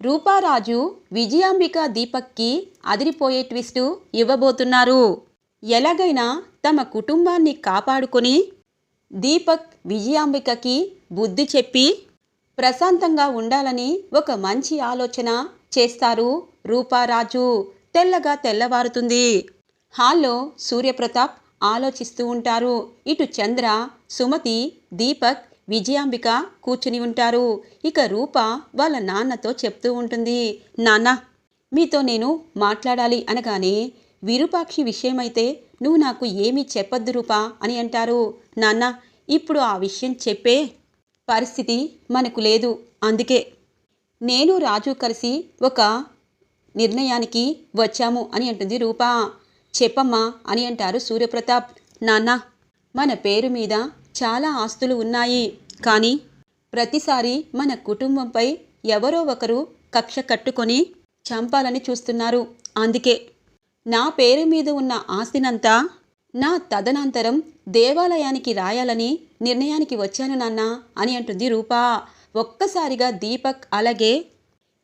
రూపారాజు విజయాంబిక దీపక్కి అదిరిపోయే ట్విస్టు ఇవ్వబోతున్నారు. ఎలాగైనా తమ కుటుంబాన్ని కాపాడుకొని దీపక్ విజయాంబికకి బుద్ధి చెప్పి ప్రశాంతంగా ఉండాలని ఒక మంచి ఆలోచన చేస్తారు రూపారాజు. తెల్లగా తెల్లవారుతుంది. హాల్లో సూర్యప్రతాప్ ఆలోచిస్తూ ఉంటారు. ఇటు చంద్ర సుమతి దీపక్ విజయాంబిక కూర్చుని ఉంటారు. ఇక రూప వాళ్ళ నాన్నతో చెప్తూ ఉంటుంది. నాన్న మీతో నేను మాట్లాడాలి అనగానే విరూపాక్షి విషయమైతే నువ్వు నాకు ఏమీ చెప్పొద్దు రూపా అని అంటారు. నాన్న ఇప్పుడు ఆ విషయం చెప్పే పరిస్థితి మనకు లేదు. అందుకే నేను రాజు కలిసి ఒక నిర్ణయానికి వచ్చాము అని అంటుంది రూపా. చెప్పమ్మా అని అంటారు సూర్యప్రతాప్. నాన్న మన పేరు మీద చాలా ఆస్తులు ఉన్నాయి. కానీ ప్రతిసారి మన కుటుంబంపై ఎవరో ఒకరు కక్ష కట్టుకొని చంపాలని చూస్తున్నారు. అందుకే నా పేరు మీద ఉన్న ఆస్తినంతా నా తదనంతరం దేవాలయానికి రాయాలని నిర్ణయానికి వచ్చాను నాన్న అని అంటుంది రూపా. ఒక్కసారిగా దీపక్ అలాగే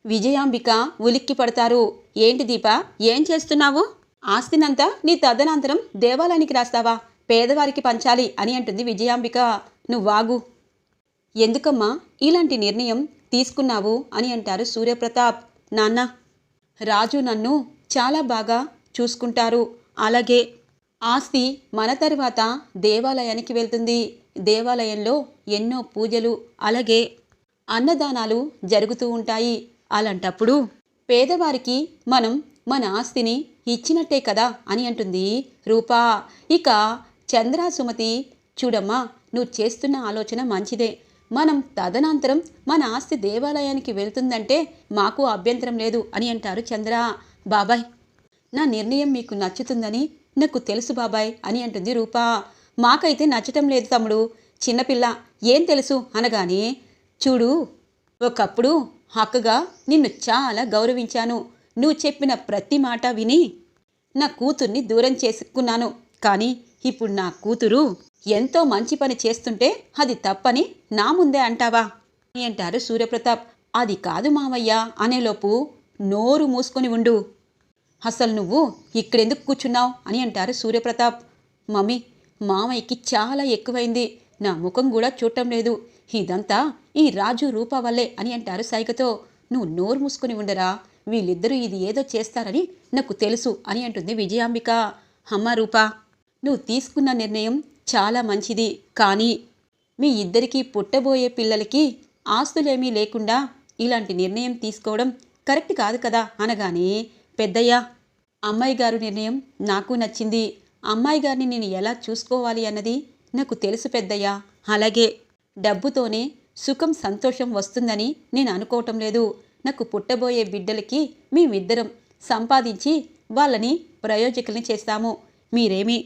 విజయాంబిక ఉలిక్కి పడతారు. ఏంటి దీప ఏం చేస్తున్నావు? ఆస్తినంతా నీ తదనంతరం దేవాలయానికి రాస్తావా? పేదవారికి పంచాలి అని అంటుంది విజయాంబిక. నువ్వు వాగు ఎందుకమ్మా? ఇలాంటి నిర్ణయం తీసుకున్నావు అని అంటారు సూర్యప్రతాప్. నాన్న రాజు నన్ను చాలా బాగా చూసుకుంటారు. అలాగే ఆస్తి మన తర్వాత దేవాలయానికి వెళ్తుంది. దేవాలయంలో ఎన్నో పూజలు అలాగే అన్నదానాలు జరుగుతూ ఉంటాయి. అలాంటప్పుడు పేదవారికి మనం మన ఆస్తిని ఇచ్చినట్టే కదా అని అంటుంది రూపా. ఇక చంద్ర సుమతి చూడమ్మా నువ్వు చేస్తున్న ఆలోచన మంచిదే. మనం తదనంతరం మన ఆస్తి దేవాలయానికి వెళ్తుందంటే మాకు అభ్యంతరం లేదు అని అంటారు చంద్ర. బాబాయ్ నా నిర్ణయం మీకు నచ్చుతుందని నాకు తెలుసు బాబాయ్ అని అంటుంది రూపా. మాకైతే నచ్చటం లేదు తమ్ముడు. చిన్నపిల్ల ఏం తెలుసు అనగానే చూడు ఒకప్పుడు హక్కుగా నిన్ను చాలా గౌరవించాను. నువ్వు చెప్పిన ప్రతి మాట విని నా కూతుర్ని దూరం చేసుకున్నాను. కానీ ఇప్పుడు నా కూతురు ఎంతో మంచి పని చేస్తుంటే అది తప్పని నా ముందే అంటావా? అని అంటారు సూర్యప్రతాప్. అది కాదు మామయ్య అనేలోపు నోరు మూసుకొని ఉండు. అసలు నువ్వు ఇక్కడెందుకు కూర్చున్నావు? అని అంటారు సూర్యప్రతాప్. మమ్మీ మామయ్యకి చాలా ఎక్కువైంది. నా ముఖం కూడా చూడటం లేదు. ఇదంతా ఈ రాజు రూపా వల్లే అని అంటారు సైగతో నువ్వు నోరు మూసుకొని ఉండరా? వీళ్ళిద్దరూ ఇది ఏదో చేస్తారని నాకు తెలుసు అని అంటుంది విజయాంబిక. అమ్మ రూపా నువ్వు తీసుకున్న నిర్ణయం చాలా మంచిది. కానీ మీ ఇద్దరికీ పుట్టబోయే పిల్లలకి ఆస్తులేమీ లేకుండా ఇలాంటి నిర్ణయం తీసుకోవడం కరెక్ట్ కాదు కదా అనగానే పెద్దయ్య అమ్మాయి గారు నిర్ణయం నాకు నచ్చింది. అమ్మాయి గారిని నేను ఎలా చూసుకోవాలి అన్నది నాకు తెలుసు పెద్దయ్య. అలాగే డబ్బుతోనే సుఖం సంతోషం వస్తుందని నేను అనుకోవటం లేదు. నాకు పుట్టబోయే బిడ్డలకి మేమిద్దరం సంపాదించి వాళ్ళని ప్రయోజకుల్ని చేస్తాము. మీరేమీ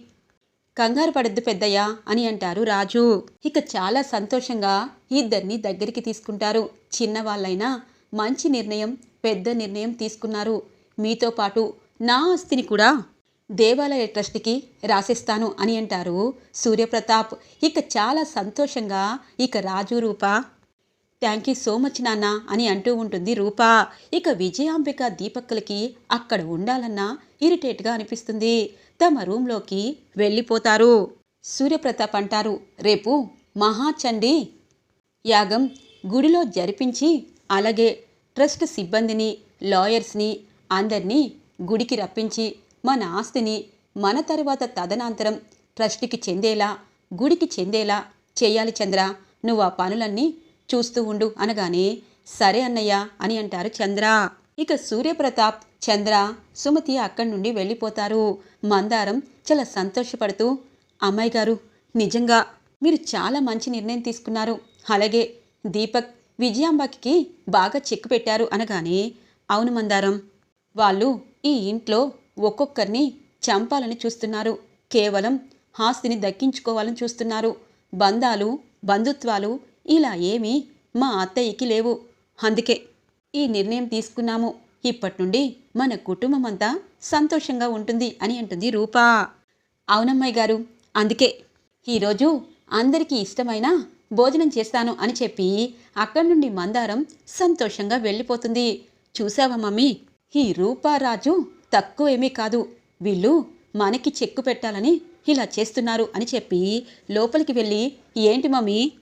కంగారు పడద్దు పెద్దయ్య అని అంటారు రాజు. ఇక చాలా సంతోషంగా ఇద్దరిని దగ్గరికి తీసుకుంటారు. చిన్నవాళ్ళైనా మంచి నిర్ణయం పెద్ద నిర్ణయం తీసుకున్నారు. మీతో పాటు నా ఆస్తిని కూడా దేవాలయ ట్రస్ట్కి రాసిస్తాను అని అంటారు సూర్యప్రతాప్. ఇక చాలా సంతోషంగా ఇక Raju Rupa thank you so much నాన్న అని అంటూ ఉంటుంది రూప. ఇక విజయాంబిక దీపక్కులకి అక్కడ ఉండాలన్నా ఇరిటేట్గా అనిపిస్తుంది. తమ రూంలోకి వెళ్ళిపోతారు. సూర్యప్రతాప్ అంటారు రేపు మహాచండి యాగం గుడిలో జరిపించి అలాగే ట్రస్ట్ సిబ్బందిని లాయర్స్ని అందరినీ గుడికి రప్పించి మన ఆస్తిని మన తరువాత తదనంతరం ట్రస్ట్కి చెందేలా గుడికి చెందేలా చేయాలి చంద్ర నువ్వు ఆ పనులన్నీ చూస్తూ ఉండు అనగానే సరే అన్నయ్య అని అంటారు చంద్ర. ఇక సూర్యప్రతాప్ చంద్ర సుమతి అక్కడి నుండి వెళ్ళిపోతారు. మందారం చాలా సంతోషపడుతూ అమ్మాయి గారు నిజంగా మీరు చాలా మంచి నిర్ణయం తీసుకున్నారు. అలాగే దీపక్ విజయాంబాకి బాగా చెక్కు పెట్టారు అనగానే అవును మందారం వాళ్ళు ఈ ఇంట్లో ఒక్కొక్కరిని చంపాలని చూస్తున్నారు. కేవలం ఆస్తిని దక్కించుకోవాలని చూస్తున్నారు. బంధాలు బంధుత్వాలు ఇలా ఏమీ మా అత్తయ్యకి లేవు. అందుకే ఈ నిర్ణయం తీసుకున్నాము. ఇప్పటి నుండి మన కుటుంబం అంతా సంతోషంగా ఉంటుంది అని అంటుంది రూపా. అవునమ్మాయి గారు అందుకే. ఈరోజు అందరికీ ఇష్టమైన భోజనం చేస్తాను అని చెప్పి అక్కడి నుండి మందారం సంతోషంగా వెళ్ళిపోతుంది. చూసావా మమ్మీ? ఈ రూపారాజు తక్కువేమీ కాదు. వీళ్ళు మనకి చెక్కు పెట్టాలని ఇలా చేస్తున్నారు అని చెప్పి లోపలికి వెళ్ళి ఏంటి మమ్మీ?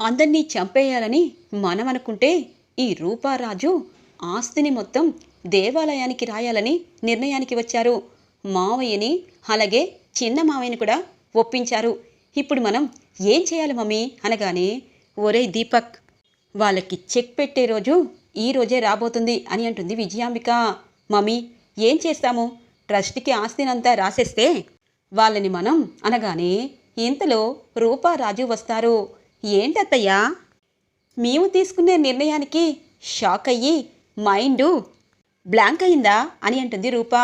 అందరినీ చంపేయాలని మనం అనుకుంటే ఈ రూపారాజు ఆస్తిని మొత్తం దేవాలయానికి రాయాలని నిర్ణయానికి వచ్చారు. మావయ్యని అలాగే చిన్న మావయ్యని కూడా ఒప్పించారు. ఇప్పుడు మనం ఏం చేయాలి మమ్మీ? అనగానే ఒరే దీపక్ వాళ్ళకి చెక్ పెట్టే రోజు ఈ రోజే రాబోతుంది అని అంటుంది విజయాంబిక. మమ్మీ ఏం చేస్తాము? ట్రస్ట్కి ఆస్తినంతా రాసేస్తే వాళ్ళని మనం అనగానే ఇంతలో రూపారాజు వస్తారు. ఏంటత్తయ్యా? మేము తీసుకునే నిర్ణయానికి షాక్ అయ్యి మైండు బ్లాంక్ అయిందా అని అంటుంది రూపా.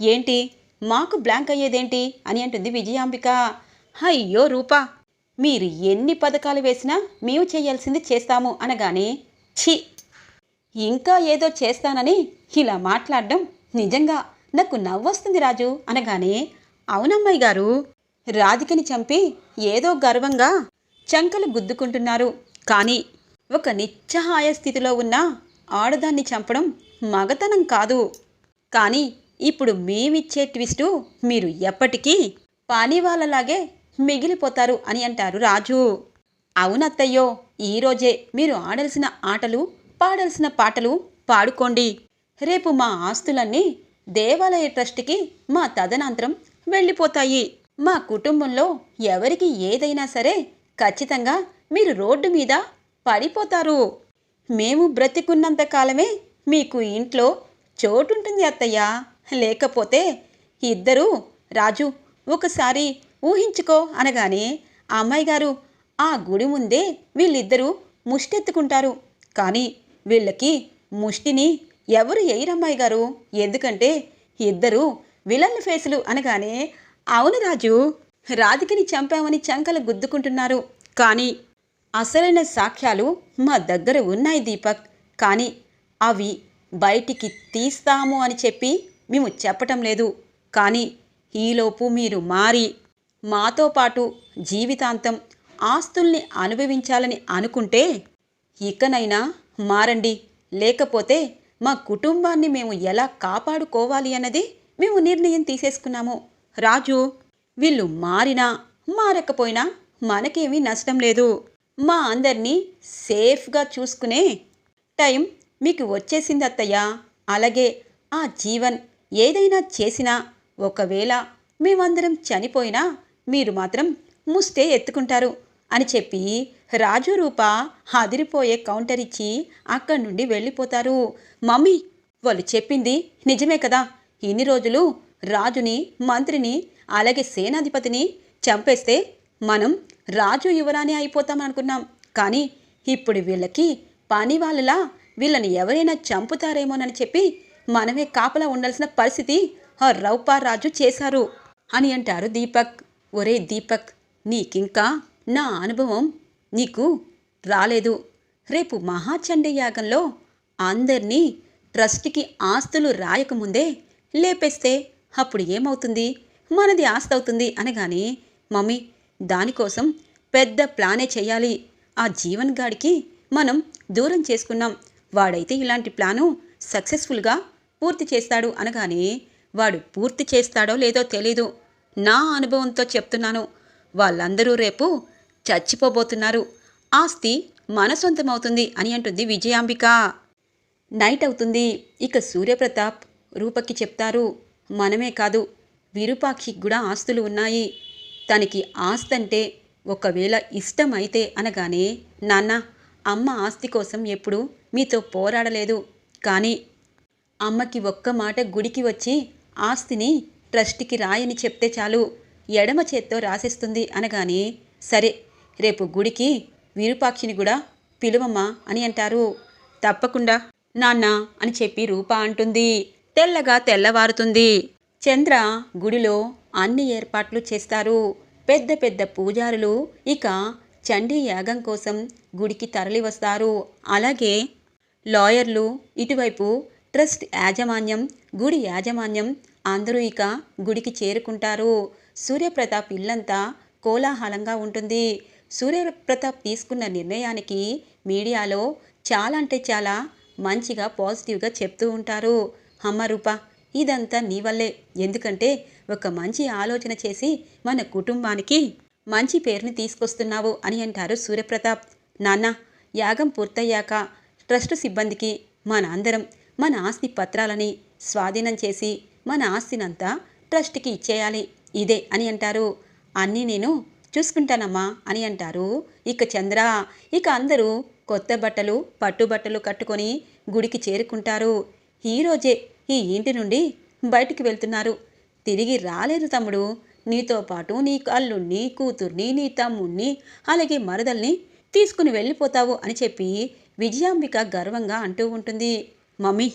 ఏంటి? మాకు బ్లాంక్ అయ్యేదేంటి అని అంటుంది విజయాంబిక. అయ్యో రూపా మీరు ఎన్ని పథకాలు వేసినా మేము చేయాల్సింది చేస్తాము అనగానే ఛీ! ఇంకా ఏదో చేస్తానని ఇలా మాట్లాడడం నిజంగా నాకు నవ్వొస్తుంది రాజు అనగానే అవునమ్మాయి గారు రాధికని చంపి ఏదో గర్వంగా చంకలు గుద్దుకుంటున్నారు. కానీ ఒక నిత్యహాయ స్థితిలో ఉన్న ఆడదాన్ని చంపడం మగతనం కాదు. కానీ ఇప్పుడు మేమిచ్చే ట్విస్టు మీరు ఎప్పటికీ పానివాళ్ళలాగే మిగిలిపోతారు అని అంటారు రాజు. అవునత్తయ్యో ఈరోజే మీరు ఆడాల్సిన ఆటలు పాడాల్సిన పాటలు పాడుకోండి. రేపు మా ఆస్తులన్నీ దేవాలయ ట్రస్ట్కి మా తదనంతరం వెళ్ళిపోతాయి. మా కుటుంబంలో ఎవరికి ఏదైనా సరే ఖచ్చితంగా మీరు రోడ్డు మీద పడిపోతారు. మేము బ్రతికున్నంత కాలమే మీకు ఇంట్లో చోటుంటుంది అత్తయ్య. లేకపోతే ఇద్దరు రాజు ఒకసారి ఊహించుకో అనగానే అమ్మాయి గారు ఆ గుడి ముందే వీళ్ళిద్దరూ ముష్టెత్తుకుంటారు. కానీ వీళ్ళకి ముష్టిని ఎవరు ఎయ్యరమ్మాయి గారు? ఎందుకంటే ఇద్దరు విలన్ ఫేసులు అనగానే అవును రాజు రాధికని చంపామని చంకలు గుద్దుకుంటున్నారు. కానీ అసలైన సాక్ష్యాలు మా దగ్గర ఉన్నాయి దీపక్. కానీ అవి బయటికి తీస్తాము అని చెప్పి మేము చెప్పటం లేదు. కానీ ఈలోపు మీరు మారి మాతో పాటు జీవితాంతం ఆస్తుల్ని అనుభవించాలని అనుకుంటే ఇకనైనా మారండి. లేకపోతే మా కుటుంబాన్ని మేము ఎలా కాపాడుకోవాలి అన్నది మేము నిర్ణయం తీసేసుకున్నాము. రాజు వీళ్ళు మారినా మారకపోయినా మనకేమీ నష్టం లేదు. మా అందరినీ సేఫ్గా చూసుకునే టైం మీకు వచ్చేసింది అత్తయ్య అలాగే ఆ జీవన్ ఏదైనా చేసినా ఒకవేళ మేమందరం చనిపోయినా మీరు మాత్రం ముస్తే ఎత్తుకుంటారు అని చెప్పి రాజు రూప అదిరిపోయే కౌంటర్ ఇచ్చి అక్కడి నుండి వెళ్ళిపోతారు. మమ్మీ వాళ్ళు చెప్పింది నిజమే కదా. ఇన్ని రోజులు రాజుని మంత్రిని అలాగే సేనాధిపతిని చంపేస్తే మనం రాజు యువరాణి అయిపోతాం అనుకున్నాం. కానీ ఇప్పుడు వీళ్ళకి పని వాళ్ళలా వీళ్ళని ఎవరైనా చంపుతారేమోనని చెప్పి మనమే కాపలా ఉండాల్సిన పరిస్థితి ఆ రౌపా రాజు చేశారు అని అంటారు దీపక్. ఒరే దీపక్ నీకింకా నా అనుభవం నీకు రాలేదు. రేపు మహాచండీ యాగంలో అందరినీ ట్రస్ట్కి ఆస్తులు రాయకముందే లేపేస్తే అప్పుడు ఏమవుతుంది? మనది ఆస్తి అవుతుంది అనగానే మమ్మీ దానికోసం పెద్ద ప్లానే చేయాలి. ఆ జీవన్ గాడికి మనం దూరం చేసుకున్నాం. వాడైతే ఇలాంటి ప్లాను సక్సెస్ఫుల్గా పూర్తి చేస్తాడు అనగానే వాడు పూర్తి చేస్తాడో లేదో తెలీదు. నా అనుభవంతో చెప్తున్నాను. వాళ్ళందరూ రేపు చచ్చిపోబోతున్నారు. ఆస్తి మన సొంతమవుతుంది అని అంటుంది విజయాంబిక. నైట్ అవుతుంది. ఇక సూర్యప్రతాప్ రూపకి చెప్తారు మనమే కాదు విరూపాక్షికి కూడా ఆస్తులు ఉన్నాయి. తనకి ఆస్తంటే ఒకవేళ ఇష్టం అయితే అనగానే నాన్న అమ్మ ఆస్తి కోసం ఎప్పుడు మీతో పోరాడలేదు. కానీ అమ్మకి ఒక్క మాట గుడికి వచ్చి ఆస్తిని ట్రస్ట్కి రాయని చెప్తే చాలు. ఎడమ చేత్తో రాసేస్తుంది అనగానే సరే రేపు గుడికి విరూపాక్షిని కూడా పిలువమ్మా అని అంటారు. తప్పకుండా నాన్న అని చెప్పి రూప అంటుంది. తెల్లగా తెల్లవారుతుంది. చంద్ర గుడిలో అన్ని ఏర్పాట్లు చేస్తారు. పెద్ద పెద్ద పూజారులు ఇక చండీ యాగం కోసం గుడికి తరలి వస్తారు అలాగే లాయర్లు ఇటువైపు ట్రస్ట్ యాజమాన్యం గుడి యాజమాన్యం అందరూ ఇక గుడికి చేరుకుంటారు. సూర్యప్రతాప్ ఇల్లంతా కోలాహలంగా ఉంటుంది. సూర్యప్రతాప్ తీసుకున్న నిర్ణయానికి మీడియాలో చాలా అంటే చాలా మంచిగా పాజిటివ్గా చెప్తూ ఉంటారు. అమ్మ రూపా ఇదంతా నీ వల్లే. ఎందుకంటే ఒక మంచి ఆలోచన చేసి మన కుటుంబానికి మంచి పేరుని తీసుకొస్తున్నావు అని అంటారు సూర్యప్రతాప్. నాన్న యాగం పూర్తయ్యాక ట్రస్ట్ సిబ్బందికి మన అందరం మన ఆస్తి పత్రాలని స్వాధీనం చేసి మన ఆస్తినంతా ట్రస్ట్కి ఇచ్చేయాలి. ఇదే అని అంటారు. అన్నీ నేను చూసుకుంటానమ్మా అని అంటారు. ఇక చంద్ర ఇక అందరూ కొత్త బట్టలు పట్టుబట్టలు కట్టుకొని గుడికి చేరుకుంటారు. ఈరోజే ఈ ఇంటి నుండి బయటికి వెళ్తున్నారు. తిరిగి రాలేరు తమ్ముడు. నీతో పాటు నీ అల్లుణ్ణి కూతుర్ని నీ తమ్ముణ్ణి అలాగే మరదల్ని తీసుకుని వెళ్ళిపోతావు అని చెప్పి విజయాంబిక గర్వంగా అంటూ ఉంటుంది. మమ్మీ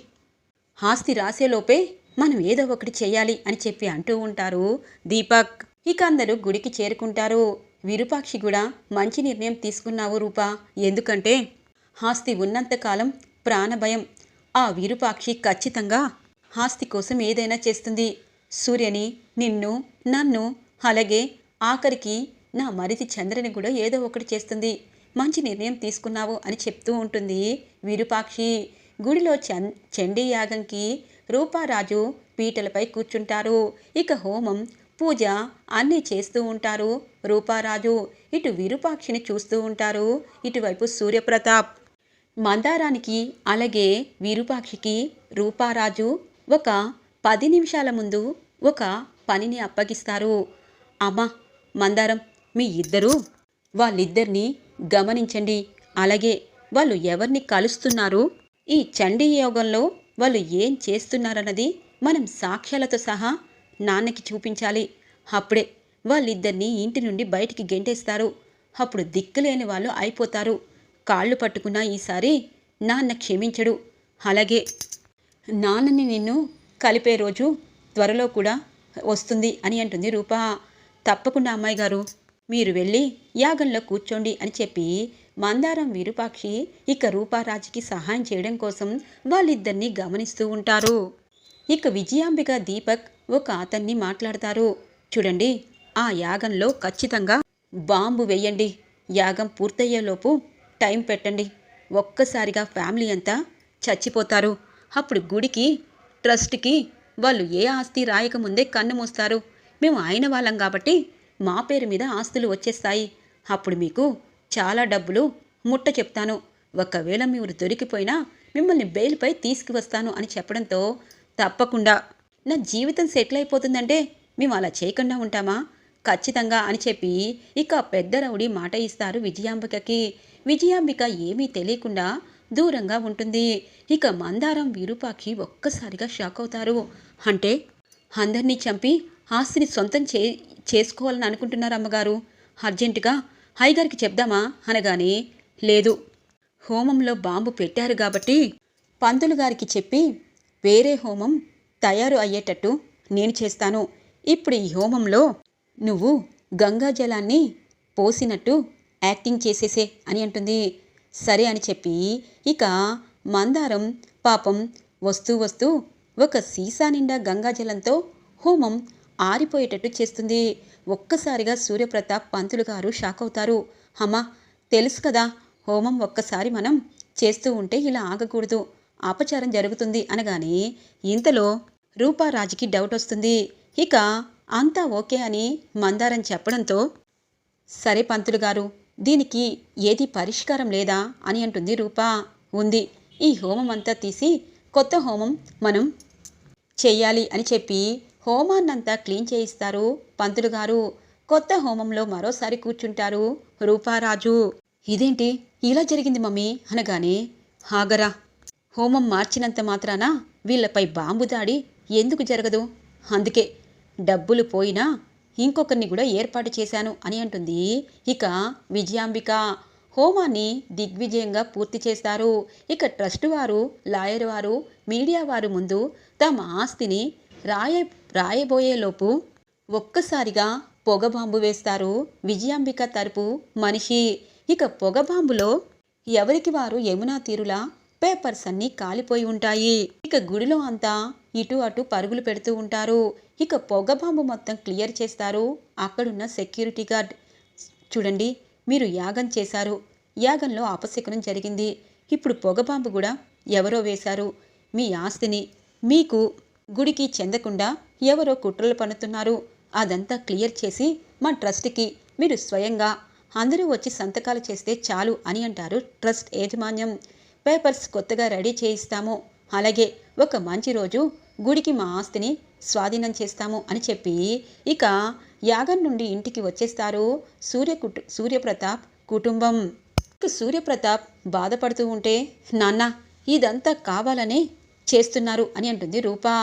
ఆస్తి రాసేలోపే మనం ఏదో ఒకటి చేయాలి అని చెప్పి అంటూ ఉంటారు దీపక్. ఇక అందరూ గుడికి చేరుకుంటారు. విరూపాక్షి కూడా మంచి నిర్ణయం తీసుకున్నావు రూపా. ఎందుకంటే ఆస్తి ఉన్నంతకాలం ప్రాణభయం. ఆ విరూపాక్షి ఖచ్చితంగా ఆస్తి కోసం ఏదైనా చేస్తుంది. సూర్యని నిన్ను నన్ను అలాగే ఆఖరికి నా మరిది చంద్రని కూడా ఏదో ఒకటి చేస్తుంది. మంచి నిర్ణయం తీసుకున్నావు అని చెప్తూ ఉంటుంది విరూపాక్షి. గుడిలో చం చండీ యాగంకి రూపారాజు పీటలపై కూర్చుంటారు. ఇక హోమం పూజ అన్నీ చేస్తూ ఉంటారు రూపారాజు. ఇటు విరూపాక్షిని చూస్తూ ఉంటారు ఇటువైపు సూర్యప్రతాప్. మందారానికి అలాగే విరూపాక్షికి రూపారాజు ఒక పది నిమిషాల ముందు ఒక పనిని అప్పగిస్తారు. అమ్మా మందారం మీ ఇద్దరూ? వాళ్ళిద్దరినీ గమనించండి. అలాగే వాళ్ళు ఎవరిని కలుస్తున్నారు? ఈ చండీ యోగంలో వాళ్ళు ఏం చేస్తున్నారన్నది మనం సాక్ష్యాలతో సహా నాన్నకి చూపించాలి. అప్పుడే వాళ్ళిద్దరినీ ఇంటి నుండి బయటికి గెంటేస్తారు. అప్పుడు దిక్కులేని వాళ్ళు అయిపోతారు. కాళ్ళు పట్టుకున్న ఈసారి నాన్న క్షమించడు. అలాగే నాన్నని నిన్ను కలిపే రోజు త్వరలో కూడా వస్తుంది అని అంటుంది రూప. తప్పకుండా అమ్మాయి గారు మీరు వెళ్ళి యాగంలో కూర్చోండి అని చెప్పి మందారం విరూపాక్షి ఇక రూపారాజుకి సహాయం చేయడం కోసం వాళ్ళిద్దరినీ గమనిస్తూ ఉంటారు. ఇక విజయాంబిక దీపక్ ఒక అతన్ని మాట్లాడతారు. చూడండి ఆ యాగంలో ఖచ్చితంగా బాంబు వేయండి. యాగం పూర్తయ్యేలోపు టైం పెట్టండి. ఒక్కసారిగా ఫ్యామిలీ అంతా చచ్చిపోతారు. అప్పుడు గుడికి ట్రస్ట్కి వాళ్ళు ఏ ఆస్తి రాయకముందే కన్ను మూస్తారు. మేము ఆయన వాళ్ళం కాబట్టి మా పేరు మీద ఆస్తులు వచ్చేస్తాయి. అప్పుడు మీకు చాలా డబ్బులు ముట్ట చెప్తాను. ఒకవేళ మీరు దొరికిపోయినా మిమ్మల్ని బెయిల్పై తీసుకువస్తాను అని చెప్పడంతో తప్పకుండా. నా జీవితం సెటిల్ అయిపోతుందంటే మేము అలా చేయకుండా ఉంటామా? ఖచ్చితంగా అని చెప్పి ఇక పెద్ద రౌడి మాట ఇస్తారు విజయాంబికకి. విజయాంబిక ఏమీ తెలియకుండా దూరంగా ఉంటుంది. ఇక మందారం విరూపాక్షి ఒక్కసారిగా షాక్ అవుతారు. అంటే అందరినీ చంపి ఆస్తిని సొంతం చే చేసుకోవాలని అనుకుంటున్నారు అమ్మగారు. అర్జెంటుగా హైగారికి చెప్దామా అనగానే లేదు. హోమంలో బాంబు పెట్టారు కాబట్టి పంతులు గారికి చెప్పి వేరే హోమం తయారు అయ్యేటట్టు నేను చేస్తాను. ఇప్పుడు ఈ హోమంలో నువ్వు గంగా జలాన్ని పోసినట్టు యాక్టింగ్ చేసేసే అని అంటుంది. సరే అని చెప్పి ఇక మందారం పాపం వస్తూ వస్తూ ఒక సీసా నిండా గంగాజలంతో హోమం ఆరిపోయేటట్టు చేస్తుంది. ఒక్కసారిగా సూర్యప్రతాప్ పంతులు గారు షాక్ అవుతారు. అమ్మా తెలుసు కదా హోమం ఒక్కసారి మనం చేస్తూ ఉంటే ఇలా ఆగకూడదు. అపచారం జరుగుతుంది అనగానే ఇంతలో రూపారాజుకి డౌట్ వస్తుంది. ఇక అంతా ఓకే అని మందారం చెప్పడంతో సరే పంతులు గారు దీనికి ఏది పరిష్కారం లేదా అని అంటుంది రూపా. ఉంది. ఈ హోమం అంతా తీసి కొత్త హోమం మనం చెయ్యాలి అని చెప్పి హోమాన్నంతా క్లీన్ చేయిస్తారు పంతులు గారు. కొత్త హోమంలో మరోసారి కూర్చుంటారు రూపారాజు. ఇదేంటి? ఇలా జరిగింది మమ్మీ అనగానే హాగరా హోమం మార్చినంత మాత్రాన వీళ్ళపై బాంబు దాడి ఎందుకు జరగదు? అందుకే డబ్బులు పోయినా ఇంకొకరిని కూడా ఏర్పాటు చేశాను అని అంటుంది. ఇక విజయాంబిక హోమాన్ని దిగ్విజయంగా పూర్తి చేస్తారు. ఇక ట్రస్ట్ వారు లాయర్ వారు మీడియా వారు ముందు తమ ఆస్తిని రాయ రాయబోయేలోపు ఒక్కసారిగా పొగ బాంబు వేస్తారు విజయాంబిక తరపు మనిషి. ఇక పొగ బాంబులో ఎవరికి వారు యమునా తీరులా పేపర్స్ అన్నీ కాలిపోయి ఉంటాయి. ఇక గుడిలో అంతా ఇటు అటు పరుగులు పెడుతూ ఉంటారు. ఇక పొగ బాంబు మొత్తం క్లియర్ చేస్తారు. అక్కడున్న సెక్యూరిటీ గార్డ్ చూడండి మీరు యాగం చేశారు. యాగంలో అపశకునం జరిగింది. ఇప్పుడు పొగ బాంబు కూడా ఎవరో వేశారు. మీ ఆస్తిని మీకు గుడికి చెందకుండా ఎవరో కుట్రలు పన్నుతున్నారు. అదంతా క్లియర్ చేసి మా ట్రస్ట్కి మీరు స్వయంగా అందరూ వచ్చి సంతకాలు చేస్తే చాలు అని అంటారు ట్రస్ట్ యాజమాన్యం. పేపర్స్ కొత్తగా రెడీ చేయిస్తాము. అలాగే ఒక మంచి రోజు గుడికి మా ఆస్తిని స్వాధీనం చేస్తాము అని చెప్పి ఇక యాగం నుండి ఇంటికి వచ్చేస్తారు సూర్య కుటు సూర్యప్రతాప్ కుటుంబం. సూర్యప్రతాప్ బాధపడుతూ ఉంటే నాన్న ఇదంతా కావాలనే చేస్తున్నారు అని అంటుంది రూపా.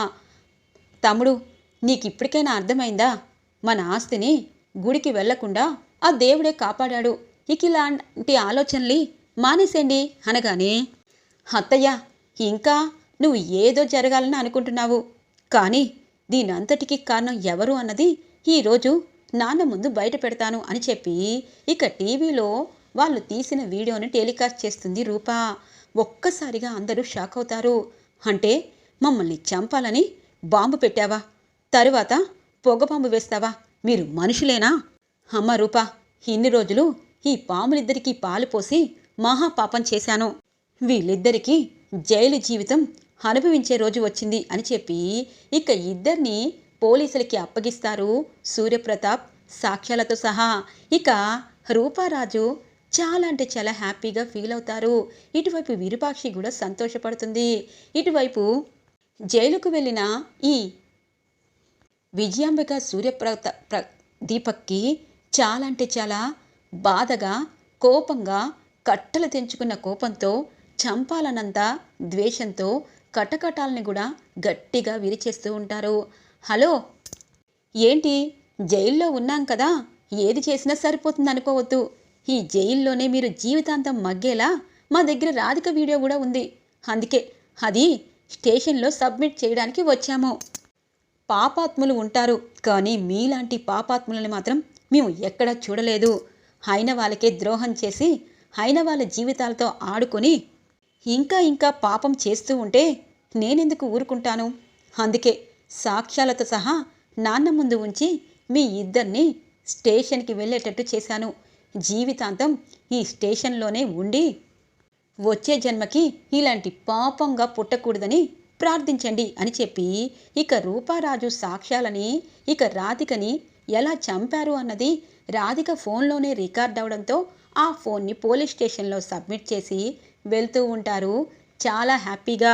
తమ్ముడు నీకు ఇప్పటికైనా అర్థమైందా? మన ఆస్తిని గుడికి వెళ్ళకుండా ఆ దేవుడే కాపాడాడు. ఇక ఇలాంటి ఆలోచనలు మానేసేండి అనగానే అత్తయ్య ఇంకా నువ్వు ఏదో జరగాలని అనుకుంటున్నావు. కానీ దీనంతటికీ కారణం ఎవరు అన్నది ఈరోజు నాన్న ముందు బయట పెడతాను అని చెప్పి ఇక టీవీలో వాళ్ళు తీసిన వీడియోని టెలికాస్ట్ చేస్తుంది రూపా. ఒక్కసారిగా అందరూ షాక్ అవుతారు. అంటే మమ్మల్ని చంపాలని బాంబు పెట్టావా? తరువాత పొగ బాంబు వేస్తావా? మీరు మనుషులేనా? అమ్మ రూపా ఇన్ని రోజులు ఈ పాములిద్దరికీ పాలు పోసి మహాపాపం చేశాను. వీళ్ళిద్దరికీ జైలు జీవితం అనుభవించే రోజు వచ్చింది అని చెప్పి ఇక ఇద్దరిని పోలీసులకి అప్పగిస్తారు. సూర్యప్రతాప్ సాక్ష్యాలతో సహా ఇక రూపారాజు చాలా అంటే చాలా హ్యాపీగా ఫీల్ అవుతారు. ఇటువైపు విరూపాక్షి కూడా సంతోషపడుతుంది. ఇటువైపు జైలుకు వెళ్ళిన ఈ విజయాంబిక సూర్యప్రత ప్ర దీపక్కి చాలా అంటే చాలా బాధగా కోపంగా కట్టలు తెంచుకున్న కోపంతో చంపాలన్నంత ద్వేషంతో కటకటాలని కూడా గట్టిగా విరిచేస్తూ ఉంటారు. హలో ఏంటి? జైల్లో ఉన్నాం కదా. ఏది చేసినా సరిపోతుంది అనుకోవద్దు. ఈ జైల్లోనే మీరు జీవితాంతం మగ్గేలా మా దగ్గర రాధిక వీడియో కూడా ఉంది. అందుకే అది స్టేషన్లో సబ్మిట్ చేయడానికి వచ్చాము. పాపాత్ములు ఉంటారు కానీ మీలాంటి పాపాత్ములని మాత్రం మేము ఎక్కడా చూడలేదు. అయిన వాళ్ళకే ద్రోహం చేసి అయిన వాళ్ళ జీవితాలతో ఆడుకొని ఇంకా ఇంకా పాపం చేస్తూ ఉంటే నేనెందుకు ఊరుకుంటాను? అందుకే సాక్ష్యాలతో సహా నాన్న ముందు ఉంచి మీ ఇద్దరిని స్టేషన్కి వెళ్ళేటట్టు చేశాను. జీవితాంతం ఈ స్టేషన్లోనే ఉండి వచ్చే జన్మకి ఇలాంటి పాపంగా పుట్టకూడదని ప్రార్థించండి అని చెప్పి ఇక రూపారాజు సాక్ష్యాలని ఇక రాధికని ఎలా చంపారు అన్నది రాధిక ఫోన్లోనే రికార్డ్ అవడంతో ఆ ఫోన్ని పోలీస్ స్టేషన్లో సబ్మిట్ చేసి వెళ్తూ ఉంటారు. చాలా హ్యాపీగా